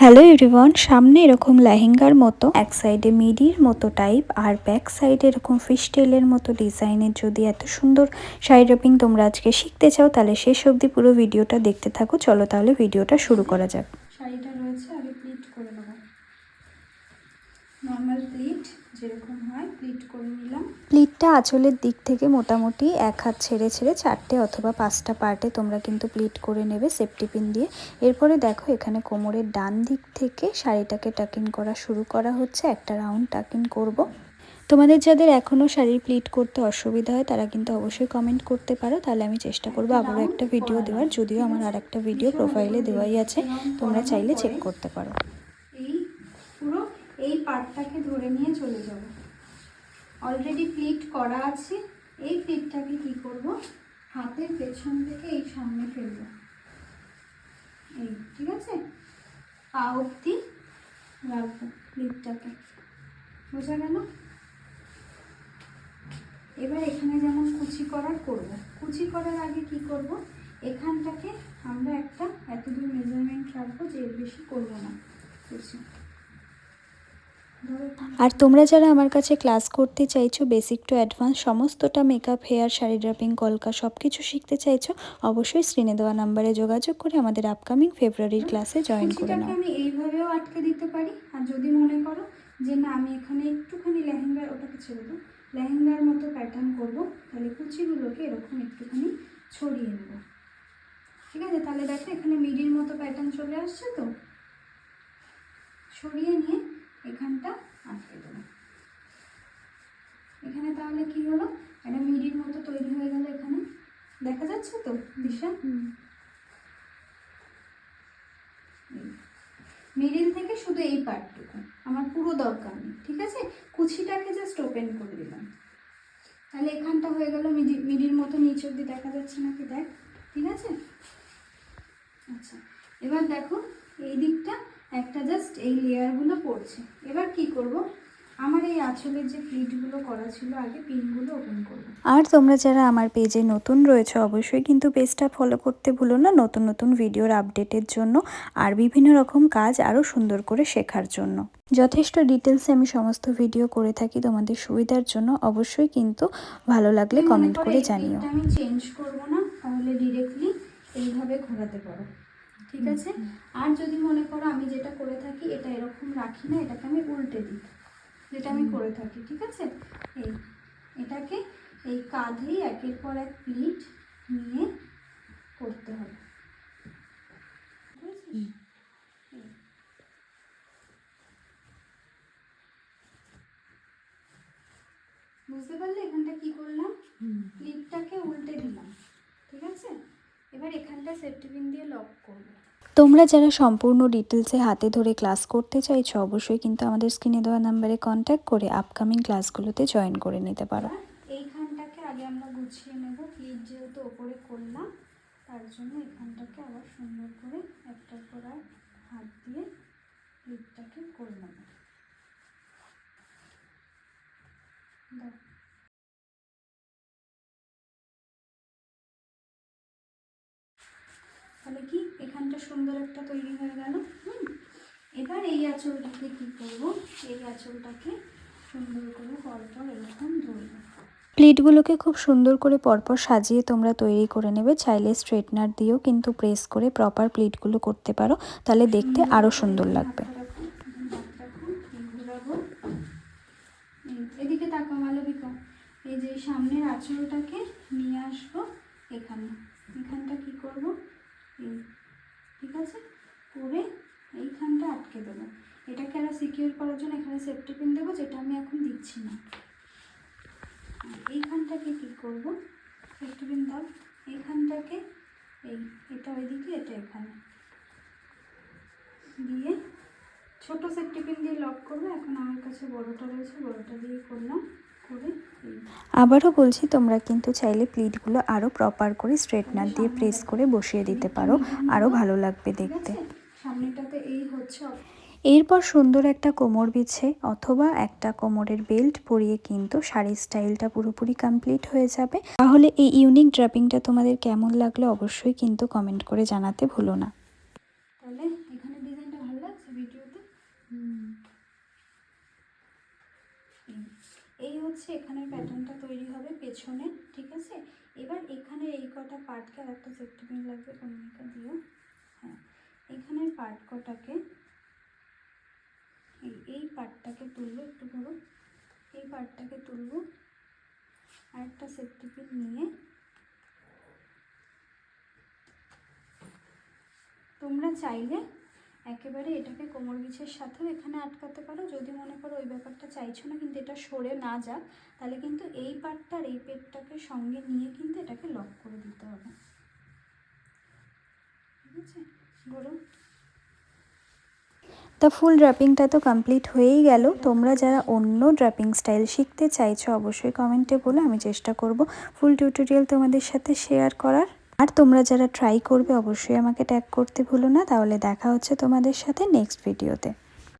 Hello everyone সামনে এরকম লেহেঙ্গার মতো, এক সাইডে মিডির মতো টাইপ আর ব্যাক সাইডে এরকম ফিশ মতো ডিজাইনের যদি এত সুন্দর শাড়ি ড্রপিং তোমরা আজকে শিখতে চাও, তাহলে শেষ অবধি পুরো ভিডিওটা দেখতে থাকো। চলো তাহলে ভিডিওটা শুরু করা যাক। শাড়িটা রয়েছে, আগে প্লিট করে নেব। নর্মাল প্লিট যেরকম হয় প্লিট করে নিলাম। প্লিটটা আঁচলের দিক থেকে মোটামুটি এক হাত ছেড়ে ছেড়ে চারটে অথবা পাঁচটা পার্টে তোমরা কিন্তু প্লিট করে নেবে সেফটি পিন দিয়ে। এরপরে দেখো এখানে কোমরের ডান দিক থেকে শাড়িটাকে টাকিন করা শুরু করা হচ্ছে। একটা রাউন্ড টাকিন করব। তোমাদের যাদের এখনও শাড়ির প্লিট করতে অসুবিধা হয় তারা কিন্তু অবশ্যই কমেন্ট করতে পারো। তাহলে আমি চেষ্টা করব আবারও একটা ভিডিও দেওয়ার। যদিও আমার আর একটা ভিডিও প্রোফাইলে দেওয়াই আছে। তোমরা চাইলে চেক করতে পারো। এই পার্টটাকে ধরে নিয়ে চলে যাব। অলরেডি প্লিট করা আছে। এই প্লিটটাকে কি করব? হাতের পেছন থেকে এই সামনে ফেলব। এই, ঠিক আছে? পা অবধি রাখব প্লিটটাকে বোঝা গেল? এবার এখানে যেমন কুচি করার করব। কুচি করার আগে কি করব? এখানটাকে আমরা একটা এতদূর মেজারমেন্ট রাখব যে বেশি করব না। কুচি আর তোমরা যারা আমার কাছে ক্লাস করতে চাইছো বেসিক টু অ্যাডভান্স সমস্তটা মেকআপ হেয়ার শাড়ি ড্রাপিং কলকা সব কিছু শিখতে চাইছো অবশ্যই স্ক্রিনে দেওয়া নাম্বারে যোগাযোগ করে আমাদের আপকামিং ফেব্রুয়ারির ক্লাসে জয়েন করে নাও। আমি এইভাবেও আটকে দিতে পারি। আর যদি মনে করো যে না আমি এখানে একটুখানি লেহেঙ্গার ওটাকে ছেড়ে দেবো লেহেঙ্গার মতো প্যাটার্ন করব তাহলে কুচিগুলোকে এরকম একটুখানি ছড়িয়ে নেব। ঠিক আছে? তাহলে দেখো এখানে মিডির মতো প্যাটার্ন চলে আসছে তো। ছড়িয়ে নিয়ে এখানটা আটকে দেবো। এখানে তাহলে কি হলো? একটা মিডির মতো তৈরি হয়ে গেল এখানে। দেখা যাচ্ছে তো দিশা মিডিল থেকে শুধু এই পার্টটুকু। আমার পুরো দরকার নেই ঠিক আছে? কুচিটাকে জাস্ট ওপেন করে দিলাম। তাহলে এখানটা হয়ে গেল মিডি মিডির মতো নিচ অব্দি দেখা যাচ্ছে নাকি? দেখ ঠিক আছে? আচ্ছা এবার দেখো এই দিকটা একটা জাস্ট এই লেয়ারগুলো পড়ছে। এবার কি করব? আমার এই আঁচলের যে প্লিটগুলো করা ছিল আগে পিনগুলো ওপেন করব। আর তোমরা যারা আমার পেজে নতুন রয়েছে অবশ্যই কিন্তু পেজটা ফলো করতে ভুলো না নতুন নতুন ভিডিওর আপডেটের জন্য আর বিভিন্ন রকম কাজ আরও সুন্দর করে শেখার জন্য। যথেষ্ট ডিটেলসে আমি সমস্ত ভিডিও করে থাকি তোমাদের সুবিধার জন্য অবশ্যই কিন্তু ভালো লাগলে কমেন্ট করে জানিও। আমি চেঞ্জ করব না তাহলে ডিরেক্টলি এইভাবে ঘোরাতে পারো। ঠিক আছে? আর যদি মনে করো আমি যেটা করে থাকি এটা এরকম রাখি না এটাকে আমি উল্টে দিই। যেটা আমি করে থাকি ঠিক আছে? এই এটাকে এই কাঁধেই একের পর এক প্লিট নিয়ে করতে হবে। বুঝতে পারলে এখানটা কি করলাম? ক্লিপটাকে উল্টে দিলাম ঠিক আছে? এবার এখানটা সেফটি পিন দিয়ে লক করব। তোমরা যারা সম্পূর্ণ ডিটেলসে হাতে ধরে ক্লাস করতে চাইছো অবশ্যই কিন্তু আমাদের স্ক্রিনে দেওয়া নাম্বারে কন্ট্যাক্ট করে আপকামিং ক্লাসগুলোতে জয়েন করে নিতে পারো। এইখানটাকে আগে আমরা গুছিয়ে নেব। ক্লিপ যেহেতু ওপরে করলাম তার জন্য এখানটাকে আবার সুন্দর করে একটার পর এক হাত দিয়ে ক্লিপটাকে করে নেব। তাহলে কি? এখানটা সুন্দর একটা তৈরি হয়ে গেল। হুম। এবার এই আঁচলটাকে কি করব? এই আঁচলটাকে সুন্দর করে পরপর এরকম ধরবো প্লিটগুলোকে খুব সুন্দর করে পরপর সাজিয়ে তোমরা তৈরি করে নেবে। চাইলে স্ট্রেটনার দিয়েও কিন্তু প্রেস করে প্রপার প্লেটগুলো করতে পারো। তাহলে দেখতে আরও সুন্দর লাগবে। এদিকে তাকাও মালবিকা। এই যে সামনের আঁচলটাকে নিয়ে আসব এখানে। এখানটা কি করব? এই, ঠিক আছে? করে এইখানটা আটকে দেবো। এটাকে আরও সিকিউর করার জন্য এখানে সেফটি পিন দেবো, যেটা আমি এখন দিচ্ছি না। এইখানটাকে কি করব? সেফটি পিন দাও। এইখানটাকে, এই, এটা ওইদিকে, এটা এখানে। দিয়ে ছোট সেফটি পিন দিয়ে লক করব। এখন আমার কাছে বড়টা রয়েছে, বড়টা দিয়ে করলাম। আবারও বলছি, তোমরা কিন্তু চাইলে প্লিটগুলো আরও প্রপার করে স্ট্রেটনার দিয়ে প্রেস করে বসিয়ে দিতে পারো। আরও ভালো লাগবে দেখতে। সামনেটাতে এই হচ্ছে এরপর সুন্দর একটা কোমর বিছে অথবা একটা কোমরের বেল্ট পরিয়ে কিন্তু শাড়ির স্টাইলটা পুরোপুরি কমপ্লিট হয়ে যাবে। তাহলে এই ইউনিক ড্রাপিংটা তোমাদের কেমন লাগল অবশ্যই কিন্তু কমেন্ট করে জানাতে ভুলো না তাহলে এখানে ডিজাইনটা ভালো লাগছে হুম। এই- এই হচ্ছে এখানের প্যাটার্নটা তৈরি হবে পেছনে, ঠিক আছে? এবার এখানে এই কটা পার্টকে আর একটা সেফটি পিন লাগবে কমিকা দিও। হ্যাঁ এখানের পার্ট কটাকে? এই এই পার্টটাকে তুলবো, একটু ধরো। এই পার্টটাকে তুলবো। আর একটা সেফটি পিন নিয়ে। তোমরা চাইলে একেবারে এটাকে কোমর বিছের সাথেও এখানে আটকাতে পারো। যদি মনে করো ওই ব্যাপারটা চাইছো না, কিন্তু এটা সরে না যাক, তাহলে কিন্তু এই পার্টটা আর এই পেটটাকে সঙ্গে নিয়ে কিন্তু এটাকে লক করে দিতে হবে। ঠিক আছে? ফুল ড্রাপিংটা তো কমপ্লিট হয়েই গেল। তোমরা যারা অন্য ড্রাপিং স্টাইল শিখতে চাইছো, অবশ্যই কমেন্টে বলো আমি চেষ্টা করব। ফুল টিউটোরিয়াল তোমাদের সাথে শেয়ার করার। আর তোমরা যারা ট্রাই করবে, অবশ্যই আমাকে ট্যাগ করতে ভুলো না। তাহলে দেখা হচ্ছে তোমাদের সাথে নেক্সট ভিডিওতে